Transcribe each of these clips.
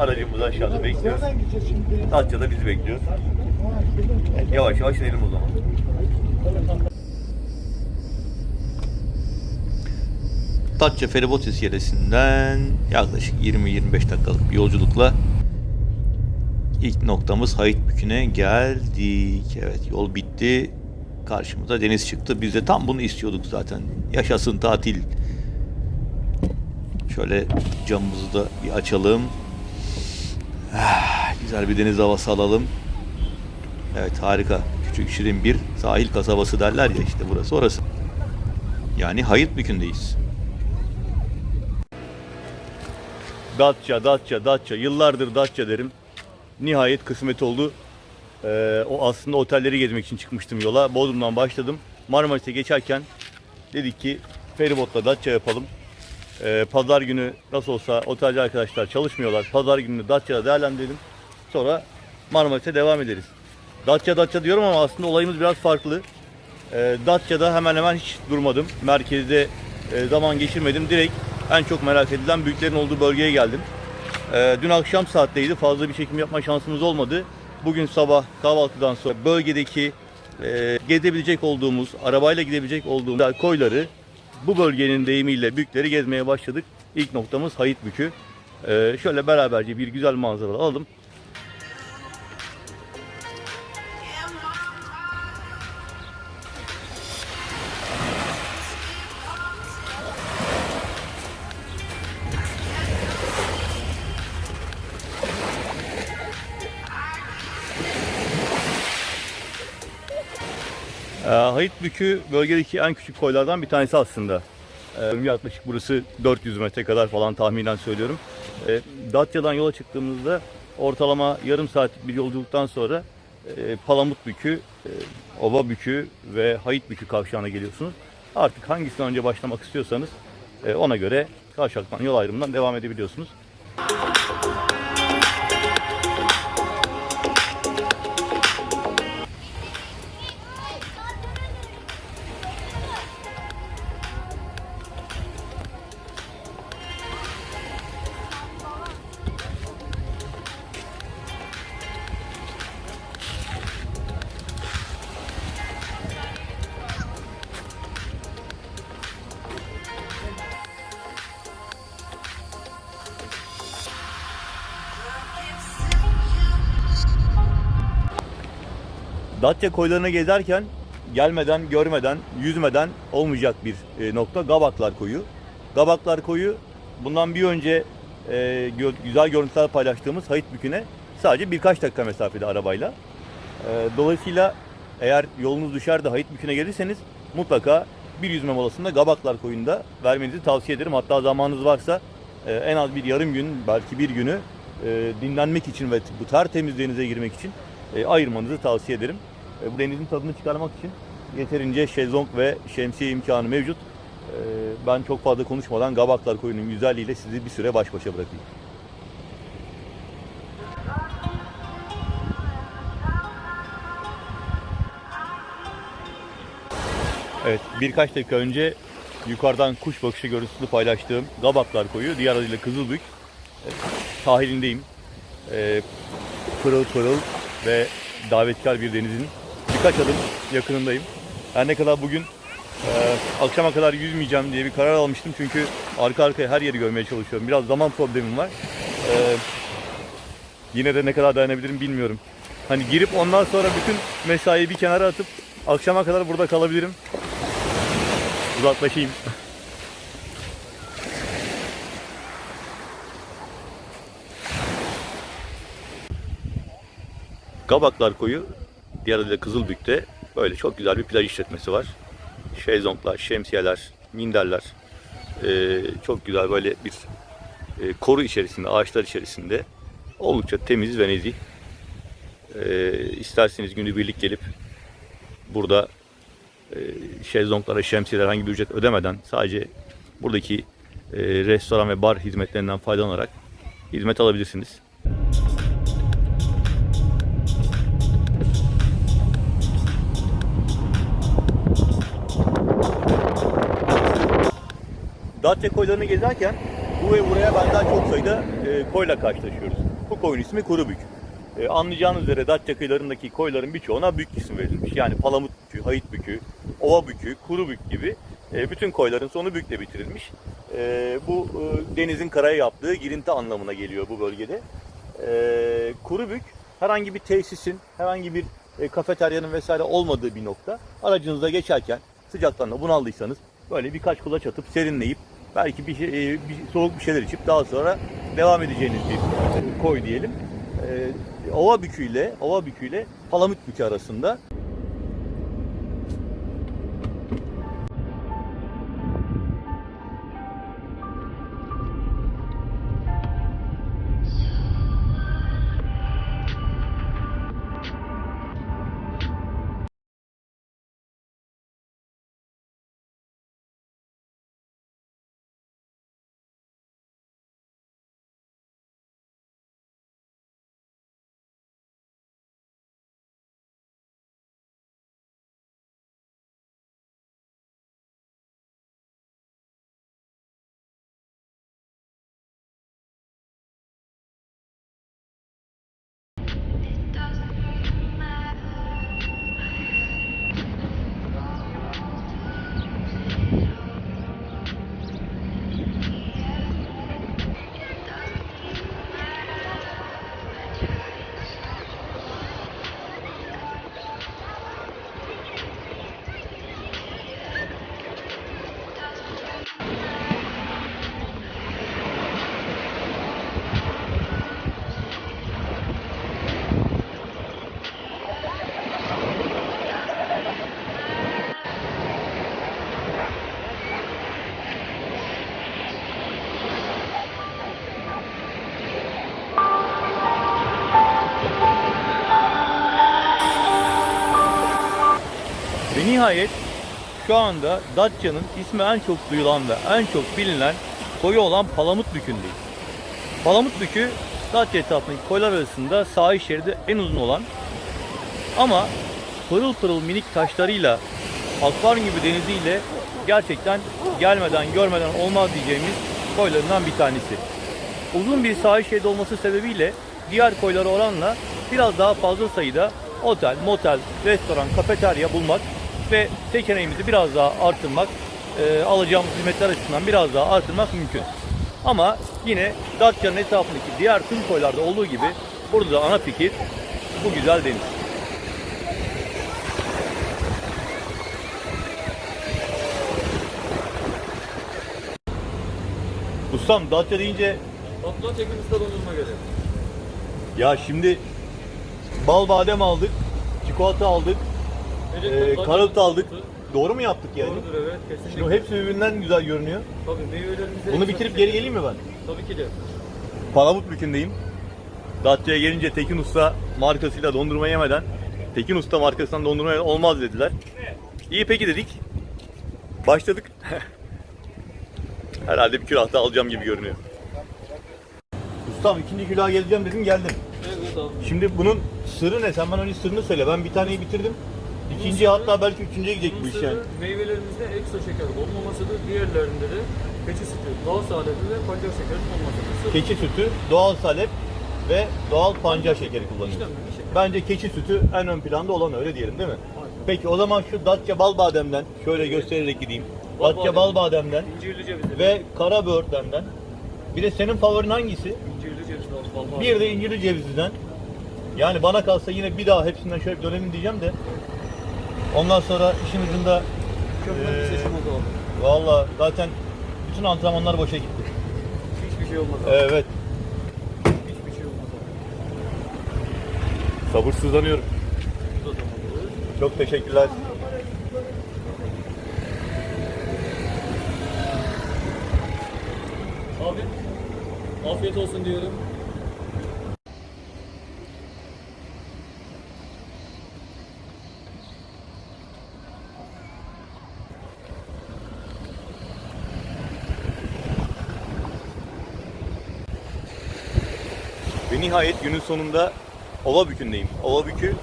Aracımız aşağıda bekliyor. Datça da bizi bekliyor. Yavaş yavaş inelim o zaman. Datça feribot iskelesinden yaklaşık 20-25 dakikalık bir yolculukla ilk noktamız Hayitbükü'ne geldik. Evet yol bitti. Karşımıza deniz çıktı. Biz de tam bunu istiyorduk zaten. Yaşasın tatil. Şöyle camımızı da bir açalım. Güzel bir deniz havası alalım. Evet harika. Küçük şirin bir sahil kasabası derler ya işte burası orası. Yani Hayitbükü'ndeyiz. Datça, Datça, Datça. Yıllardır Datça derim. Nihayet kısmet oldu. Ee, o aslında otelleri gezmek için çıkmıştım yola. Bodrum'dan başladım. Marmaris'e geçerken dedik ki feribotla Datça yapalım. Ee, Pazar günü nasıl olsa otelci arkadaşlar çalışmıyorlar. Pazar gününü Datça'da değerlendirelim. Sonra Marmaris'e devam ederiz. Datça Datça diyorum ama aslında olayımız biraz farklı. Ee, Datça'da hemen hemen hiç durmadım. Merkezde e, zaman geçirmedim. Direkt en çok merak edilen büyüklerin olduğu bölgeye geldim. Ee, dün akşam saatteydi. Fazla bir çekim yapma şansımız olmadı. Bugün sabah kahvaltıdan sonra bölgedeki e, gezebilecek olduğumuz, arabayla gidebilecek olduğumuz koyları bu bölgenin deyimiyle büyükleri gezmeye başladık. İlk noktamız Hayitbükü. Ee, şöyle beraberce bir güzel manzara alalım. Ee, Hayitbükü bölgedeki en küçük koylardan bir tanesi aslında. Ee, yaklaşık burası 400 metre kadar falan tahminen söylüyorum. Ee, Datça'dan yola çıktığımızda ortalama yarım saatlik bir yolculuktan sonra e, Palamutbükü, e, Ovabükü ve Hayitbükü kavşağına geliyorsunuz. Artık hangisinden önce başlamak istiyorsanız e, ona göre kavşaktan yol ayrımından devam edebiliyorsunuz. Datça koylarına gezerken gelmeden, görmeden, yüzmeden olmayacak bir e, nokta Gabaklar Koyu. Gabaklar Koyu bundan bir önce e, güzel görüntüler paylaştığımız Hayitbükü'ne sadece birkaç dakika mesafede arabayla. E, dolayısıyla eğer yolunuz düşer de Hayitbükü'ne gelirseniz mutlaka bir yüzme molasında Gabaklar Koyu'nda vermenizi tavsiye ederim. Hatta zamanınız varsa e, en az bir yarım gün belki bir günü e, dinlenmek için ve bu tertemiz denize girmek için e, ayırmanızı tavsiye ederim. E, bu denizin tadını çıkarmak için yeterince şezlong ve şemsiye imkanı mevcut. E, ben çok fazla konuşmadan Gabaklar Koyu'nun güzelliğiyle sizi bir süre baş başa bırakayım. Evet, birkaç dakika önce yukarıdan kuş bakışı görüntüsünü paylaştığım Gabaklar Koyu, diğer adıyla Kızılbük e, sahilindeyim. Pırıl pırıl ve davetkar bir denizin birkaç adım yakınındayım. Her ne kadar bugün e, akşama kadar yüzmeyeceğim diye bir karar almıştım çünkü arka arkaya her yeri görmeye çalışıyorum. Biraz zaman problemim var. E, yine de ne kadar dayanabilirim bilmiyorum. Hani girip ondan sonra bütün mesaiyi bir kenara atıp akşama kadar burada kalabilirim. Uzaklaşayım. Kabaklar Koyu, diğer adıyla Kızılbük'te böyle çok güzel bir plaj işletmesi var. Şezlonglar, şemsiyeler, minderler. Ee, çok güzel böyle bir e, koru içerisinde, ağaçlar içerisinde oldukça temiz ve nezih. Ee, isterseniz günübirlik gelip burada e, şezlonglara, şemsiyeler herhangi bir ücret ödemeden sadece buradaki e, restoran ve bar hizmetlerinden faydalanarak hizmet alabilirsiniz. Datça koylarını gezerken Bu ve buraya benzer çok sayıda e, koyla karşılaşıyoruz. Bu koyun ismi Kurubük. E, anlayacağınız üzere Datça kıyılarındaki koyların birçoğuna büyük isim verilmiş. Yani Palamut Bükü, Hayit Bükü, Ova Bükü, Kuru Bük gibi e, bütün koyların sonu bükle bitirilmiş. E, bu e, denizin karaya yaptığı girinti anlamına geliyor bu bölgede. E, Kurubük herhangi bir tesisin, herhangi bir e, kafeteryanın vesaire olmadığı bir nokta. Aracınızda geçerken sıcaktan da bunaldıysanız böyle birkaç kulaç atıp serinleyip belki bir, şey, e, bir soğuk bir şeyler içip daha sonra devam edeceğiniz bir koy diyelim. E, Ova Bükü ile Ova Bükü ile Palamut Bükü arasında Ve nihayet şu anda Datça'nın ismi en çok duyulan ve en çok bilinen koyu olan Palamut Bükü'ndeyiz. Palamut Bükü Datça etrafındaki koylar arasında sahil şeridi en uzun olan ama pırıl pırıl minik taşlarıyla akvaryum gibi deniziyle gerçekten gelmeden görmeden olmaz diyeceğimiz koylarından bir tanesi. Uzun bir sahil şeridi olması sebebiyle diğer koylara oranla biraz daha fazla sayıda otel, motel, restoran, kafeterya bulmak ve seçeneğimizi biraz daha artırmak, e, alacağımız hizmetler açısından biraz daha artırmak mümkün. Ama yine Datça'nın etrafındaki diğer tüm koylarda olduğu gibi burada da ana fikir bu güzel deniz. Ustam Datça deyince Tekin Usta dondurma gelir. ya şimdi bal badem aldık, çikolata aldık, e, karot aldık. Doğru mu yaptık yani? Doğrudur evet kesinlikle. Şimdi hepsi birbirinden güzel görünüyor. Tabii meyvelerimizi... Bunu bitirip geri geleyim mi ben? Tabii ki de. Palamut Bükü'ndeyim. Datça'ya gelince Tekin Usta markasıyla dondurma yemeden Tekin Usta markasından dondurma yemeden olmaz dediler. İyi peki dedik. Başladık. Herhalde bir külah daha alacağım gibi görünüyor. Ustam ikinci külah geleceğim dedim geldim. Evet abi. Şimdi bunun sırrı ne? Sen bana önce sırrını söyle. Ben bir taneyi bitirdim. İkinci hatta belki üçüncüye gidecek bu iş yani. meyvelerimizde ekstra şeker olmamasıdır. Diğerlerinde de keçi sütü, doğal saadet ve pancar şekerin olmasıdır. Keçi sütü, doğal salep ve doğal pancar şekeri kullanıyoruz. Bence keçi sütü en ön planda olan öyle diyelim değil mi? Peki o zaman şu Datça bal bademden şöyle göstererek gideyim. Bal Datça badem. bal bademden İncirli cevizli. ve kara böğürtlenden. Bir de senin favorin hangisi? İncirli cevizli bal Bir de incirli cevizliden. Yani bana kalsa yine bir daha hepsinden şöyle bir dönelim diyeceğim de. Ondan sonra işin ucunda bir Ee, seçim oldu valla zaten bütün antrenmanlar boşa gitti. Hiçbir şey olmaz abi. Evet. Hiçbir şey olmaz abi. Sabırsızlanıyorum. Çok teşekkürler. Abi afiyet olsun diyorum. Ve nihayet günün sonunda Ova Bükü'ndeyim. Ova Bükü,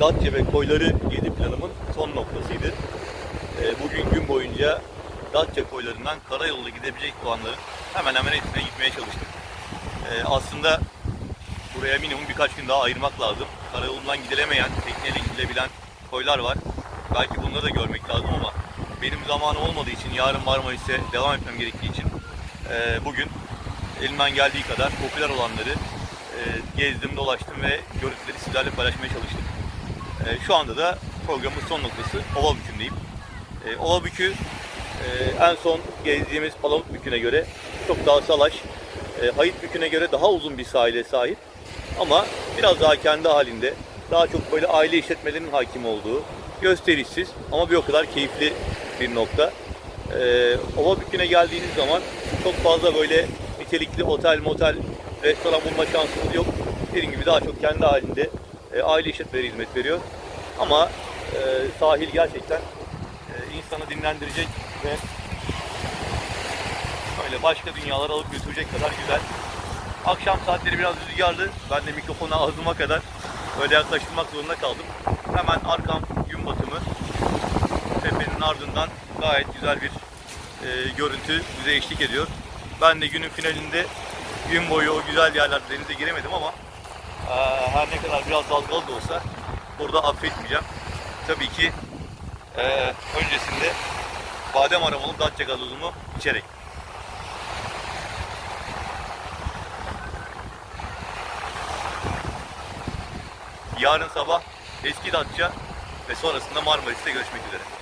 Datça ve koyları 7 planımın son noktasıydı. Ee, Bugün gün boyunca Datça koylarından karayoluyla gidebilecek olanların hemen hemen hepsine gitmeye çalıştım. Ee, aslında buraya minimum birkaç gün daha ayırmak lazım. Karayolundan gidilemeyen, tekneyle gidilebilen koylar var. Belki bunları da görmek lazım ama benim zamanım olmadığı için, yarın Marmaris'e devam etmem gerektiği için e, bugün elimden geldiği kadar popüler olanları gezdim, dolaştım ve görüntüleri sizlerle paylaşmaya çalıştım. E, şu anda da programın son noktası Ovabükü'ndeyim. E, Ovabükü e, en son gezdiğimiz Palamutbükü'ne göre çok daha salaş, e, Hayitbükü'ne göre daha uzun bir sahile sahip. Ama biraz daha kendi halinde, daha çok böyle aile işletmelerinin hakim olduğu, gösterişsiz ama bir o kadar keyifli bir nokta. Ee, Ovabükü'ne geldiğiniz zaman çok fazla böyle nitelikli otel, motel, restoran bulma şansınız yok. Dediğim gibi daha çok kendi halinde e, aile işletmeleri hizmet veriyor. Ama e, sahil gerçekten e, insanı dinlendirecek ve böyle başka dünyalara alıp götürecek kadar güzel. Akşam saatleri biraz rüzgarlı. Ben de mikrofonu ağzıma kadar böyle yaklaştırmak zorunda kaldım. Hemen arkam gün batımı. Tepenin ardından gayet güzel bir e, görüntü bize eşlik ediyor. Ben de günün finalinde gün boyu o güzel yerlerde denize giremedim ama e, her ne kadar biraz dalgalı da olsa burada affetmeyeceğim. Tabii ki e, öncesinde badem aromalı Datça gazozumu içerek. Yarın sabah eski Datça ve sonrasında Marmaris'te görüşmek üzere.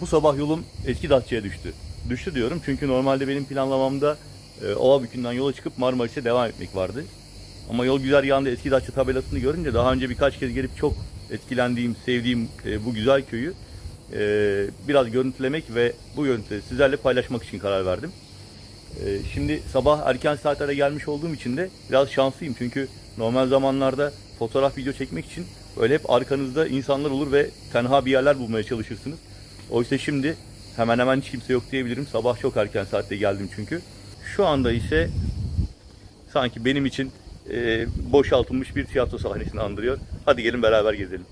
Bu sabah yolum eski Datça'ya düştü. Düştü diyorum çünkü normalde benim planlamamda e, Ovabükü'nden yola çıkıp Marmaris'e devam etmek vardı. Ama yol güzergahında eski Datça tabelasını görünce daha önce birkaç kez gelip çok etkilendiğim, sevdiğim e, bu güzel köyü e, biraz görüntülemek ve bu görüntüleri sizlerle paylaşmak için karar verdim. E, şimdi sabah erken saatlere gelmiş olduğum için de biraz şanslıyım çünkü normal zamanlarda fotoğraf video çekmek için böyle hep arkanızda insanlar olur ve tenha bir yerler bulmaya çalışırsınız. Oysa şimdi hemen hemen hiç kimse yok diyebilirim. Sabah çok erken saatte geldim çünkü. Şu anda ise sanki benim için e, boşaltılmış bir tiyatro sahnesini andırıyor. Hadi gelin beraber gezelim.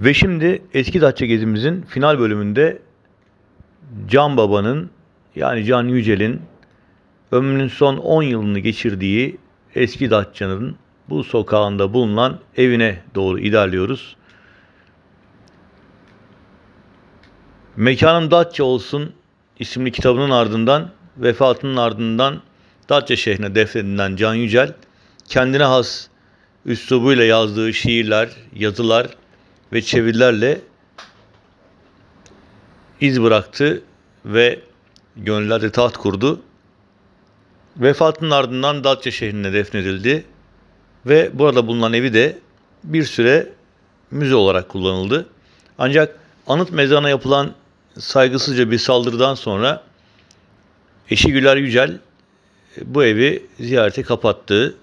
Ve şimdi eski Datça gezimizin final bölümünde Can Baba'nın yani Can Yücel'in ömrünün son 10 yılını geçirdiği eski Datça'nın bu sokağında bulunan evine doğru ilerliyoruz. Mekanım Datça olsun isimli kitabının ardından vefatının ardından Datça şehrine defnedilen Can Yücel kendine has üslubuyla yazdığı şiirler, yazılar ve çevirilerle iz bıraktı ve gönüllerde taht kurdu. Vefatının ardından Datça şehrine defnedildi ve burada bulunan evi de bir süre müze olarak kullanıldı. Ancak anıt mezarına yapılan saygısızca bir saldırıdan sonra eşi Güler Yücel e, bu evi ziyarete kapattı.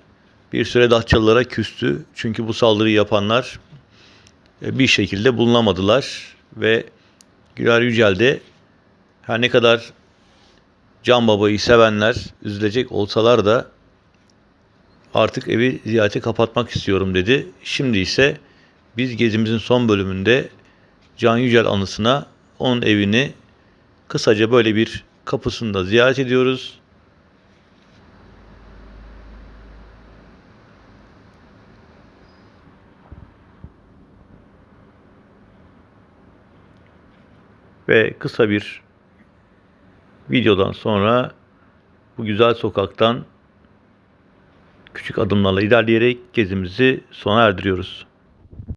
Bir süre Datçalılara küstü. Çünkü bu saldırıyı yapanlar bir şekilde bulunamadılar ve Güler Yücel de her ne kadar Can Baba'yı sevenler üzülecek olsalar da artık evi ziyarete kapatmak istiyorum dedi. Şimdi ise biz gezimizin son bölümünde Can Yücel anısına onun evini kısaca böyle bir kapısında ziyaret ediyoruz. Ve kısa bir videodan sonra bu güzel sokaktan küçük adımlarla ilerleyerek gezimizi sona erdiriyoruz.